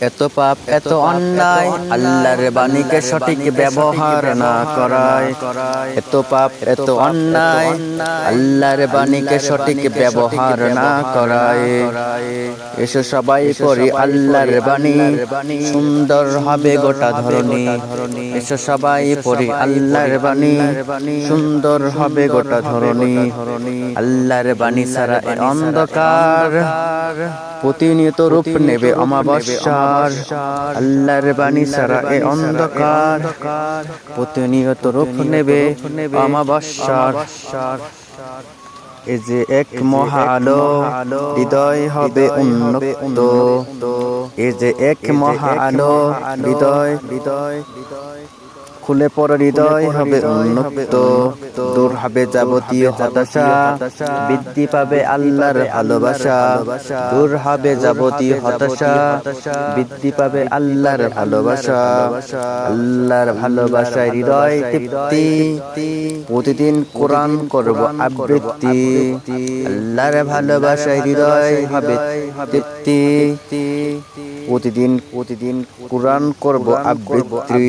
এত পাপ এত অন্যায় আল্লাহর বাণীকে সঠিক ব্যবহার না করায়। এত পাপ এত অন্যায় আল্লাহর বাণীকে সঠিক ব্যবহার না করায়। এসো সবাই পড়ি আল্লাহর বাণী। সুন্দর হবে গোটা ধরনী এসো সবাই পড়ি আল্লাহর বাণী। সুন্দর হবে গোটা ধরনী আল্লাহর বাণী সারা অন্ধকার। প্রতিনিয়ত রূপ নেবে অমাবস্যার। আল্লাহর বাণী সারা এ অন্ধকার। প্রতিনিয়ত রূপ নেবে অমাবস্যার। এ যে এক মহা আলো হৃদয় হবে উন্নত এ যে এক মহা আলো হৃদয় হৃদয় খুলে পড় হৃদয় হবে উন্নত দূর হবে যাবতীয় হতাশা। বৃদ্ধি পাবে আল্লাহর ভালোবাসা। দূর হবে যাবতীয় হতাশা। বৃদ্ধি পাবে আল্লাহর ভালোবাসা। আল্লাহর ভালোবাসায় হৃদয় তৃপ্তি। প্রতিদিন কোরআন করব আবৃত্তি। আল্লাহর ভালোবাসা হৃদয় হবে প্রতিদিন প্রতিদিন কোরআন করব আবৃত্তি।